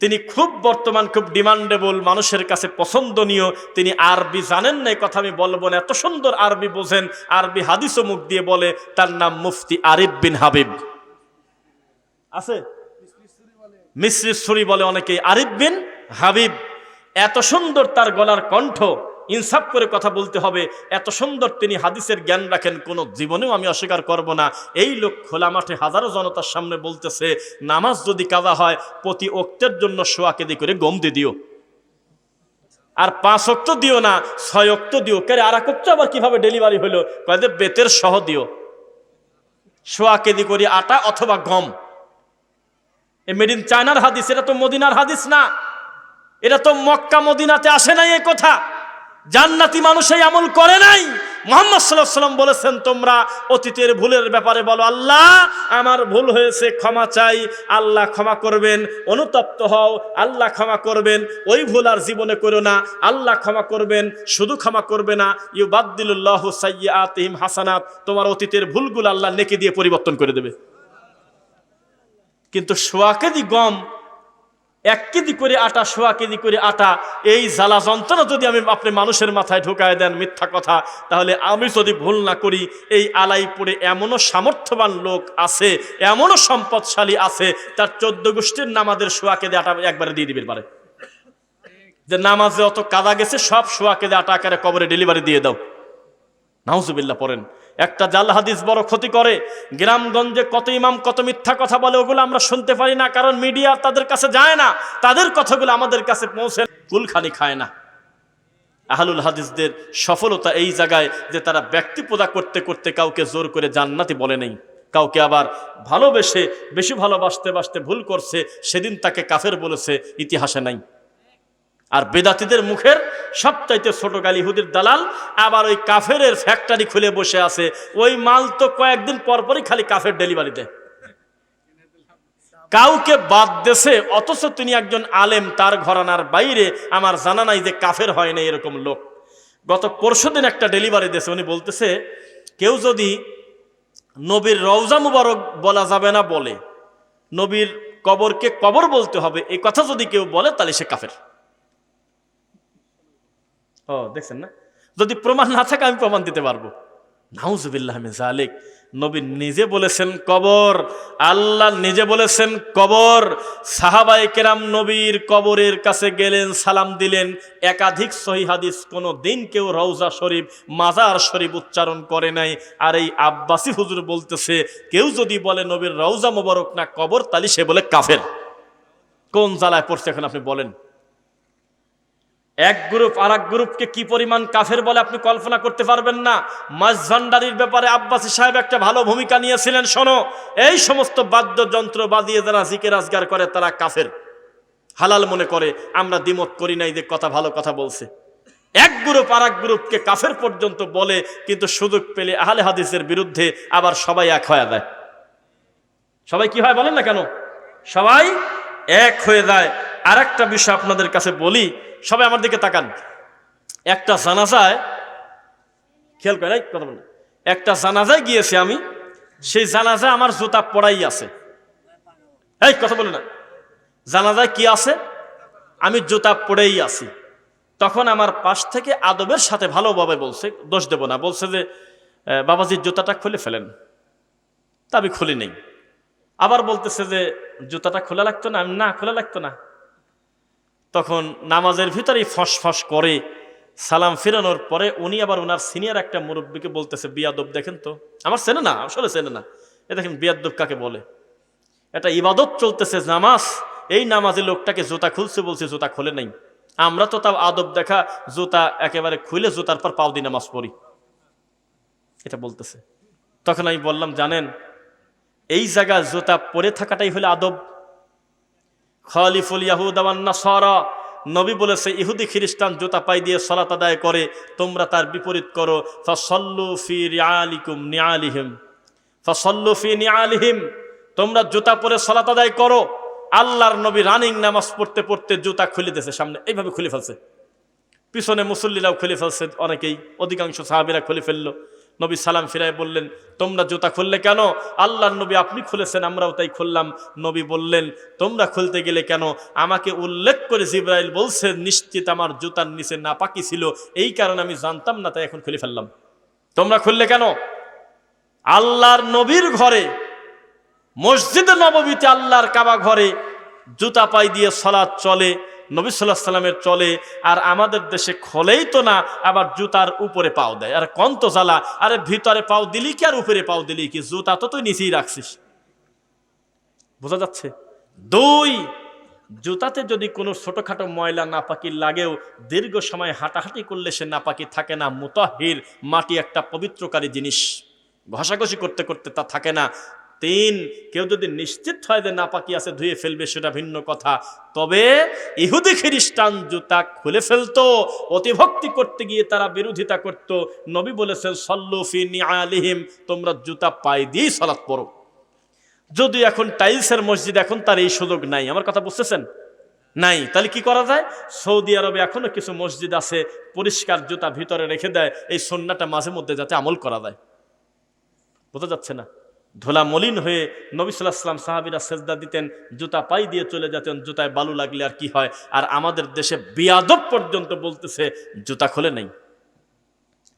তিনি খুব বর্তমান, খুব ডিমান্ডেবল মানুষের কাছে পছন্দনীয়। তিনি আরবি জানেন না কথা আমি বলব না। এত সুন্দর আরবি বোঝেন, আরবি হাদিসও মুখ দিয়ে বলে, তার নাম মুফতি আরিফ বিন হাবিব। আছে? মিশ্রি বলে অনেকেই। আরিফ বিন হাবিব, এত সুন্দর তার গলার কণ্ঠ। ইনসাফ করে কথা বলতে হবে। এত সুন্দর তিনি হাদিসের জ্ঞান রাখেন, কোনো জীবনেও আমি অস্বীকার করব না। এই লোক খোলা মাঠে হাজারো জনতার সামনে বলতেছে, নামাজ যদি কাজা হয়, প্রতি অক্তের জন্য সোয়া কেদি করে গম দিয়ে দিও। আর পাঁচ অক্ত দিও না, ছয় অক্ত দিও। কে আর এক অক্ত আবার কীভাবে ডেলিভারি হলো? কয়েকদের বেতের সহ দিও। সোয়া কেদি করি আটা অথবা গম। এ মেড ইন চায়নার হাদিস, এটা তো মদিনার হাদিস না। এটা তো মক্কা মদিনাতে আসে নাই এই কথা। জান্নাতি মানুষ এই আমল করে নাই। মোহাম্মদ সাল্লাহ সাল্লাম বলেছেন, তোমরা অতীতের ভুলের ব্যাপারে বলো, আল্লাহ, আমার ভুল হয়েছে, ক্ষমা চাই, আল্লাহ ক্ষমা করবেন, অনুতপ্ত হও, আল্লাহ ক্ষমা করবেন, ওই ভুল আর জীবনে করো না, আল্লাহ ক্ষমা করবেন, শুধু ক্ষমা করবে না ইউ বাদ্দিল্লাহ সাইয়াতিহিম হাসানাত, তোমার অতীতের ভুলগুলো আল্লাহ নেকি দিয়ে পরিবর্তন করে দেবে। কিন্তু সোয়াকেদি গম এক কেজি করে আটা, সোয়া কেজি করে আটা, এই জ্বালা যন্ত্রণা যদি আমি আপনি মানুষের মাথায় ঢুকায় দেন, মিথ্যা কথা, তাহলে আমি যদি ভুল না করি, এই আলাইপুরে এমনও সামর্থ্যবান লোক আছে, এমনও সম্পদশালী আছে, তার চোদ্দ গোষ্ঠীর নামাজের সোয়া কেজি আটা একবারে দিয়ে দিবে পারে। যে নামাজে অত কাদা গেছে, সব সোয়া কেজি আটা আকারে কবরে ডেলিভারি দিয়ে দাও। নাউজুবিল্লাহ, পড়েন। একটা জাল হাদিস বড় ক্ষতি করে। গ্রামগঞ্জে কত ইমাম, কত মিথ্যা কথা বলে, ওগুলো আমরা শুনতে পারি না, কারণ মিডিয়া তাদের কাছে যায় না। তাদের কথাগুলো আমাদের কাছে পৌঁছে কুলখানি খায় না। আহলুল হাদিসদের সফলতা এই জায়গায় যে তারা ব্যক্তি পূজা করতে করতে কাউকে জোর করে জান্নাতি বলে নেই। কাউকে আবার ভালোবেসে, বেশি ভালোবাসতে বাসতে ভুল করছে, সেদিন তাকে কাফের বলেছে, ইতিহাসে নাই। আর বেদাতিদের মুখের সবচাইতে ছোট গালি হুদির দালাল, আবার ওই কাফের ফ্যাক্টরি খুলে বসে আছে। ওই মাল তো কয়েকদিন পরপরই খালি কাফের ডেলিভারি দেয়। কাউকে বাদ দেশে অথচ তিনি একজন আলেম, তার ঘরানার বাইরে আমার জানা নাই যে কাফের হয় না এরকম লোক। গত পরশু দিন একটা ডেলিভারি দেশে উনি বলতেছে, কেউ যদি নবীর রওজা মুবারক বলা যাবে না বলে, নবীর কবরকে কবর বলতে হবে এই কথা যদি কেউ বলে তাহলে সে কাফের। ও, দেখছেন না? যদি প্রমাণ না থাকে আমি প্রমাণ দিতে পারব। নাউজুবিল্লাহ নবী নিজে বলেছেন কবর, আল্লাহ নিজে বলেছেন কবর। সাহাবাই কেরাম নবীর কবরের কাছে গেলেন, সালাম দিলেন। একাধিক সহি হাদিস কোনো দিন কেউ রওজা শরীফ, মাজার শরীফ উচ্চারণ করে নাই। আর এই আব্বাসী হুজুর বলতেছে, কেউ যদি বলে নবীর রওজা মোবারক না, কবর তালি সে বলে কাফের। কোন জ্বালায় পড়ছে এখন আপনি বলেন? এক গ্রুপ আর এক গ্রুপকে কি পরিমাণ কাফের বলে আপনি কল্পনা করতে পারবেন না? মাঝভান্ডারির ব্যাপারে আব্বাসী সাহেব একটা ভালো ভূমিকা নিয়েছিলেন, শোনো। এই সমস্ত বাদ্যযন্ত্র বাজিয়ে যারা জিকে রাজগার করে, তারা কাফের। হালাল মনে করে, আমরা দ্বিমত করি নাই যে কথা ভালো কথা বলছে। এক গ্রুপ আর এক গ্রুপকে কাফের পর্যন্ত বলে, কিন্তু সুযোগ পেলে আহলে হাদিসের বিরুদ্ধে আবার সবাই এক হয়ে যায়। সবাই কি হয় বলেন না কেন? সবাই এক হয়ে যায়। আর একটা বিষয় আপনাদের কাছে বলি সবাই আমার দিকে তাকান। একটা জানাজায়, খেয়াল করে কথা বলেন। একটা জানাজায় গিয়েছি আমি, সেই জানাজায় আমার জুতা পড়াই আছে। এই কথা বলে না। জানাজায় কি আছে? আমি জুতা পড়েই আছি। তখন আমার পাশ থেকে আদবের সাথে ভালোভাবে বলছে, দোষ দেব না। বলছে যে বাবাজির জুতাটা খুলে ফেলেন। তা আমি খুলি নেই। আবার বলতেছে যে, জুতাটা খোলা লাগতো না? আমি, না, খোলা লাগতো না। তখন নামাজের ভিতরেই ফস ফস করে সালাম ফিরানোর পরে উনি আবার ওনার সিনিয়র একটা মুরব্বীকে বলতেছে, বিয়াদব দেখেন তো। আমার চেনে না, আসলে চেনে না। এ দেখেন বিয়াদব কাকে বলে? এটা ইবাদত চলতেছে নামাজ, এই নামাজে লোকটাকে জুতা খুলছে বলছে, জুতা খোলে নাই। আমরা তো তাও আদব দেখা, জুতা একেবারে খুলে জুতার পর পাও নামাজ পড়ি। এটা বলতেছে। তখন আমি বললাম, জানেন, এই জায়গা জুতা পরে থাকাটাই হলো আদব। খালিফুল ইয়াহুদাওয়ান্না সরা নবী বলেছে, ইহুদি খ্রিস্টান জুতা পাই দিয়ে সলাত আদায় করে, তোমরা তার বিপরীত করো। ফসল্লু ফি রিয়ালিকুম নিয়ালিহিম। ফসল্লু ফি নিয়ালিহিম। তোমরা জুতা পরে সলাত আদায় করো। আল্লাহর নবী রানিং নামাজ পড়তে পড়তে জুতা খুলে দিয়েছে সামনে। এইভাবে খুলে ফেলছে। পিছনে মুসল্লিরাও খুলে ফেলছে অনেকেই। অধিকাংশ সাহাবিরা খুলে ফেলল। নবী সালাম ফিরাই বললেন, তোমরা জুতা খুললে কেন? আল্লাহর নবী আপনি খুলেছেন, আমরাও তাই খুললাম। নবী বললেন, তোমরা খুলতে গেলে কেন? আমাকে উল্লেখ করে জিব্রাইল বলছে, নিশ্চিত আমার জুতার নিচে না পাকি ছিল, এই কারণে আমি জানতাম না, তাই এখন খুলে ফেললাম। তোমরা খুললে কেন? আল্লাহর নবীর ঘরে, মসজিদে নববীতে আল্লাহর কাবা ঘরে জুতা পাই দিয়ে সলাৎ চলে নবী সাল্লাহ সাল্লামের চলে, আর আমাদের দেশে খোলেই তো না, আবার জুতার উপরে পাও দেয়। আর কন্ত জ্বালা, আরে ভিতরে পাও দিলি কি আর উপরে পাও দিলি কি? জুতা তো তুই নিচেই রাখছিস। বোঝা যাচ্ছে? দুই, জুতাতে যদি কোনো ছোটখাটো ময়লা নাপাকি লাগেও, দীর্ঘ সময় হাঁটাহাঁটি করলে সে নাপাকি থাকে না। মুতাহির মাটি একটা পবিত্রকারী জিনিস। ঘষাঘষি করতে করতে তা থাকে না। তিন, কেউ যদি নিশ্চিত হয় যে নাপাকি আছে, ধুয়ে ফেলবে, সেটা ভিন্ন কথা। তবে ইহুদি খ্রিস্টান জুতা খুলে ফেলতো, অতিভক্তি করতে গিয়ে তারা বিরোধিতা করত। নবী বলেছেন সল্লুফি নিআলিহিম, তোমরা জুতা পায়ে দিয়েই সলাৎ পড়ো। যদি এখন টাইলসের মসজিদ, এখন তার এই সুযোগ নাই। আমার কথা বুঝতেছেন? নাই। তাহলে কি করা যায়? সৌদি আরবে এখনও কিছু মসজিদ আছে, পরিষ্কার জুতা ভিতরে রেখে দেয়, এই সন্নাটা মাঝে মধ্যে যাতে আমল করা যায়। বোঝা যাচ্ছে না? ধোলা মলিন হয়ে নবী সাল্লাহ সাল্লাম সাহাবিরা সেজদা দিতেন, জুতা পাই দিয়ে চলে যেতেন, জুতায় বালু লাগলে আর কি হয়? আর আমাদের দেশে বিয়াদব পর্যন্ত বলতেছে, জুতা খোলে নেই।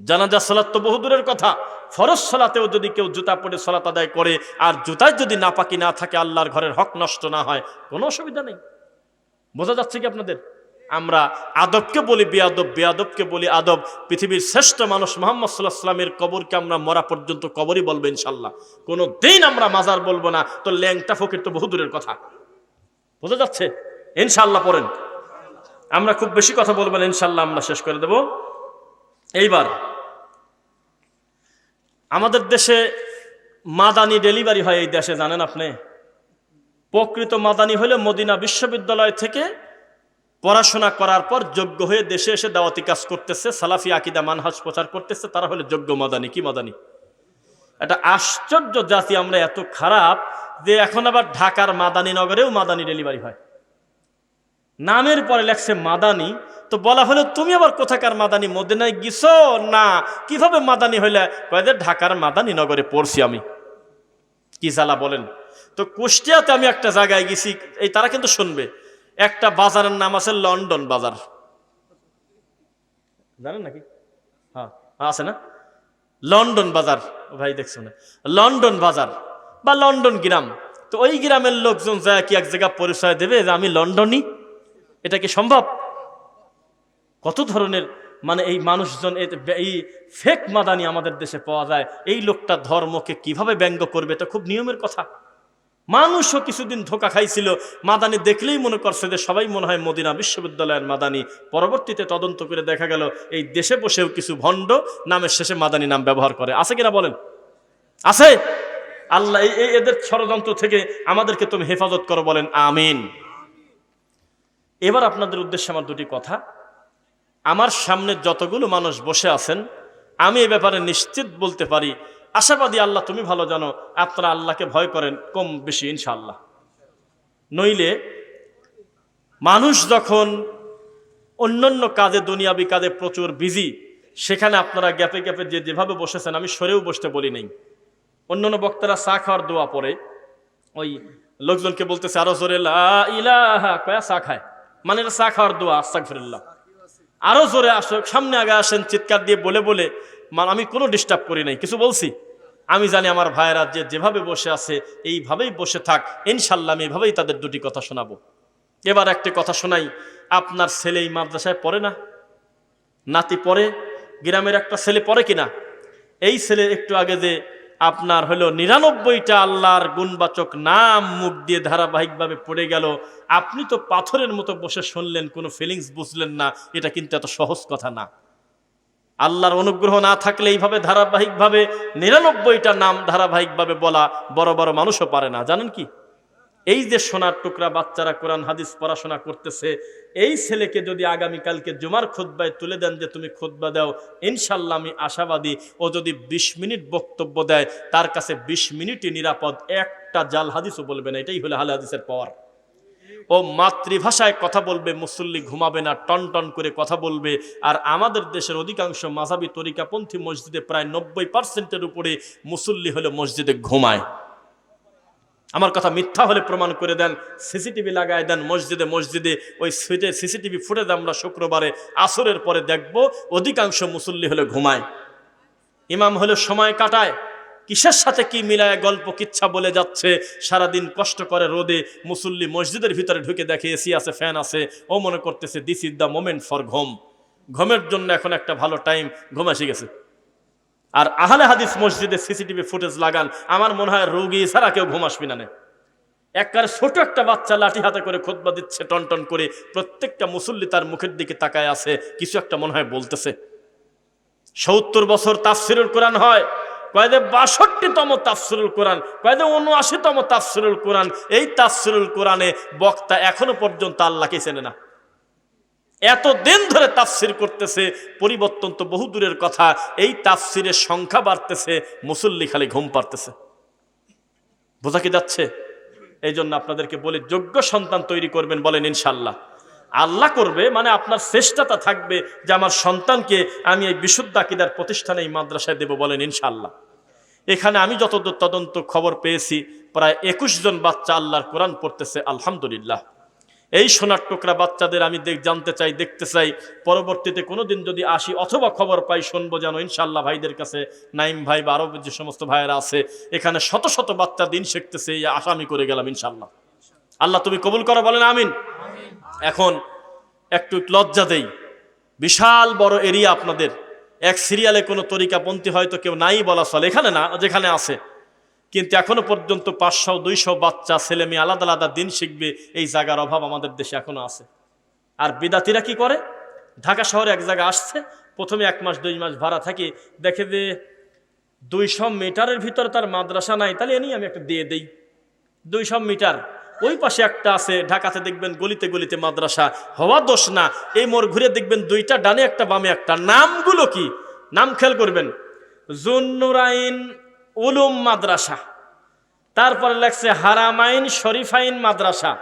জানাজা সালাত তো বহুদূরের কথা। ফরজ সালাতেও যদি কেউ জুতা পরে সালাত আদায় করে, আর জুতায় যদি নাপাকি না থাকে, আল্লাহর ঘরের হক নষ্ট না হয়, কোনো অসুবিধা নেই। বোঝা যাচ্ছে কি আপনাদের? আমরা আদবকে বলি বেয়াদব, বেয়াদবকে বলি আদব। পৃথিবীর শ্রেষ্ঠ মানুষ মোহাম্মদ সাল্লাহ সাল্লামের কবরকে আমরা মরা পর্যন্ত কবরই বলব ইনশাল্লাহ কোনো দিন আমরা মাজার বলব না। তো ল্যাংটা ফকির তো বহু দূরের কথা। বোঝা যাচ্ছে? ইনশাল্লাহ পড়েন। আমরা খুব বেশি কথা বলব না ইনশাল্লাহ আমরা শেষ করে দেব। এইবার, আমাদের দেশে মাদানি ডেলিভারি হয় এই দেশে, জানেন আপনি? প্রকৃত মাদানি হলে মদিনা বিশ্ববিদ্যালয় থেকে পড়াশোনা করার পর যোগ্য হয়ে দেশে এসে দাওয়াতি কাজ করতেছে, সালাফি, আকিদা, মানহাজ প্রচার করতেছে, তারা হলে যোগ্য মাদানি। কি মাদানি? এটা আশ্চর্য জাতি আমরা, এত খারাপ যে এখন আবার ঢাকার মাদানী নগরেও মাদানি ডেলিভারি হয়। নামের পরে লেখছে মাদানি, তো বলা হলো, তুমি আবার কোথাকার মাদানি? মদিনায় গেছো না। কীভাবে মাদানি হইলে? কয়েদের ঢাকার মাদানি নগরে পড়ছি আমি। কি জ্বালা বলেন? তো কুষ্টিয়াতে আমি একটা জায়গায় গেছি, এই তারা কিন্তু শুনবে। একটা বাজারের নাম আছে লন্ডন বাজার। জানেন নাকি? হ্যাঁ আছে না? লন্ডন বাজার। ভাই দেখছ না? লন্ডন বাজার বা লন্ডন গ্রাম। তো ওই গ্রামের লোকজন যায় কি এক জায়গা পরিচয় দেবে যে আমি লন্ডনই এটা কি সম্ভব? কত ধরনের মানে এই মানুষজন এই ফেক মাদানি আমাদের দেশে পাওয়া যায়। এই লোকটা ধর্মকে কীভাবে ব্যঙ্গ করবে এটা খুব নিয়মের কথা। মানুষও কিছুদিন ধোকা খাইছিল। মাদানি দেখলেই মনে করছে যে সবাই মনে হয় মদিনা বিশ্ববিদ্যালয়ের মাদানি। পরবর্তীতে তদন্ত করে দেখা গেল, এই দেশে বসেও কিছু ভণ্ড নামের শেষে মাদানি নাম ব্যবহার করে। আছে কিনা বলেন? আছে? আল্লাহ, এই এদের ষড়যন্ত্র থেকে আমাদেরকে তুমি হেফাজত করো বলেন, আমিন। এবার আপনাদের উদ্দেশ্যে আমার দুটি কথা। আমার সামনে যতগুলো মানুষ বসে আছেন, আমি এ ব্যাপারে নিশ্চিত বলতে পারি আশাবাদী আল্লাহ, তুমি ভালো জানো আপনারা আল্লাহকে ভয় করেন কম বেশি ইনশাল্লাহ নইলে মানুষ যখন অন্যান্য কাজে, দুনিয়াবি কাজে প্রচুর বিজি, সেখানে আপনারা গ্যাপে গ্যাপে যে যেভাবে বসেছেন, আমি সরেও বসতে বলি নেই। অন্যান্য বক্তারা চা খাওয়ার দোয়া পরে ওই লোকজনকে বলতেছে, আরও জোরে কয়া চা খায়। মানে চা খাওয়ার দোয়া, আস্তাগফিরুল্লাহ। আরও জোরে আসো সামনে আগে আসেন, চিৎকার দিয়ে বলে বলে মানে আমি কোনো ডিস্টার্ব করি নাই। কিছু বলছি? আমি জানি আমার ভাইয়েরা যে যেভাবে বসে আছে, এইভাবেই বসে থাক। ইনশাল্লাহ আমি এভাবেই তাদের দুটি কথা শোনাবো। এবার একটি কথা শোনাই। আপনার ছেলে এই মাদ্রাসায় পড়ে না? নাতি পড়ে? গ্রামের একটা ছেলে পড়ে কিনা? এই ছেলে একটু আগে যে আপনার হলো নিরানব্বইটা আল্লাহর গুণবাচক নাম মুখ দিয়ে ধারাবাহিকভাবে পড়ে গেল, আপনি তো পাথরের মতো বসে শুনলেন, কোনো ফিলিংস বুঝলেন না। এটা কিন্তু এত সহজ কথা না। আল্লাহর অনুগ্রহ না থাকলে এইভাবে ধারাবাহিকভাবে নিরানব্বইটা নাম ধারাবাহিকভাবে বলা বড় বড় মানুষও পারে না। জানেন কি? এই যে সোনার টুকরা বাচ্চারা কোরআন, হাদিস পড়াশোনা করতেছে, এই ছেলেকে যদি আগামীকালকে জুমার খুদ্বায় তুলে দেন যে তুমি খুদ্া দাও, ইনশাল্লাহ আমি আশাবাদী ও যদি ২০ মিনিট বক্তব্য দেয়, তার কাছে ২০ মিনিটই নিরাপদ। একটা জাল হাদিসও বলবে না, এটাই হলো হাল হাদিসের পাওয়ার। ও মাতৃভাষায় কথা বলবে, মুসল্লি ঘুমাবে না, টন টন করে কথা বলবে। আর আমাদের দেশের অধিকাংশ মাঝাবি তরিকাপন্থী মসজিদে প্রায় নব্বই পার্সেন্টের উপরে মুসল্লি হলে মসজিদে ঘুমায়। আমার কথা মিথ্যা হলে প্রমাণ করে দেন, সিসিটিভি লাগায় দেন মসজিদে মসজিদে, ওই সুইটে সিসিটিভি ফুটেজ আমরা শুক্রবারে, আসরের পরে দেখব, অধিকাংশ মুসল্লি হলে ঘুমায়। ইমাম হলে সময় কাটায়। কিসের সাথে কি মিলায় গল্প কিচ্ছা বলে যাচ্ছে? সারাদিন কষ্ট করে রোদে মুসল্লি মসজিদের ভিতরে ঢুকে দেখে এসি আছে, ফ্যান আছে। ও মনে করতেছে this is the moment for ঘুম। ঘুমের জন্য এখন একটা ভালো টাইম, ঘুম এসে গেছে। আর আহলে হাদিস মসজিদে সিসিটিভি ফুটেজ লাগান, আমার মনে হয় রোগী ছাড়া কেউ ঘুম আসবি না। একবারে ছোট একটা বাচ্চা লাঠি হাতে করে খোদবা দিচ্ছে, টন টন করে, প্রত্যেকটা মুসল্লি তার মুখের দিকে তাকায় আছে, কিছু একটা মনে হয় বলতেছে। সত্তর বছর তাফসিরুল কোরআন হয় কয়েদে বাষট্টিতম তাফসিরুল কোরআন, কয়েদে উনআশিতম তাফসিরুল কোরআন। এই তাফসিরুল কোরআনে বক্তা এখনও পর্যন্ত আল্লাহকে চেনে না। এত দিন ধরে তাফসির করতেছে, পরিবর্তন তো বহু দূরের কথা, এই তাফসিরের সংখ্যা বাড়তেছে, মুসল্লি খালি ঘুম পারতেছে বোঝা কি যাচ্ছে? এই জন্য আপনাদেরকে বলি, যোগ্য সন্তান তৈরি করবেন বলেন ইনশাল্লাহ আল্লাহ করবে মানে আপনার চেষ্টাটা থাকবে যে আমার সন্তানকে আমি এই বিশুদ্ধ আকিদার প্রতিষ্ঠানে এই মাদ্রাসায় দেব বলেন ইনশাল্লাহ এখানে আমি যতদূর তদন্ত খবর পেয়েছি, প্রায় একুশ জন বাচ্চা আল্লাহর কোরআন পড়তেছে, আলহামদুলিল্লাহ। এই সোনার টুকরা বাচ্চাদের আমি দেখ, জানতে চাই, দেখতে চাই, পরবর্তীতে কোনোদিন যদি আসি অথবা খবর পাই, শুনব যেন ইনশাল্লাহ ভাইদের কাছে নাইম ভাই বা আরও যে সমস্ত ভাইয়েরা আছে, এখানে শত শত বাচ্চা দিন শিখতেছে, এই আশা আমি করে গেলাম ইনশাল্লাহ আল্লাহ তুমি কবুল করো, বলেন আমিন। এখন একটু লজ্জা দেই। বিশাল বড় এরিয়া আপনাদের। এক সিরিয়ালে কোনো তরিকাপন্থী হয়তো কেউ নাই বলা চলে, এখানে না, যেখানে আছে। কিন্তু এখনও পর্যন্ত পাঁচশো, দুইশো বাচ্চা, ছেলে মেয়ে আলাদা আলাদা দিন শিখবে, এই জায়গার অভাব আমাদের দেশে এখনও আছে। আর বিদাতিরা কি করে? ঢাকা শহরে এক জায়গা আসছে, প্রথমে এক মাস, দুই মাস ভাড়া থাকে। দেখে যে দুইশো মিটারের ভিতরে তার মাদ্রাসা নাই, তাহলে এ নিয়ে আমি একটা দিয়ে দেই। দুইশো মিটার ওই পাশে একটা আছে, ঢাকাতে দেখবেন গলিতে গলিতে মাদ্রাসা হওয়া দোষ না। এই মোড় ঘুরে দেখবেন দুইটা ডানে একটা বামে একটা। নামগুলো কি? নাম খেয়াল করবেন। জুন্নুরাইন উলুম মাদ্রাসা। তারপরে লেখছে হারামাইন শরীফাইন মাদ্রাসা।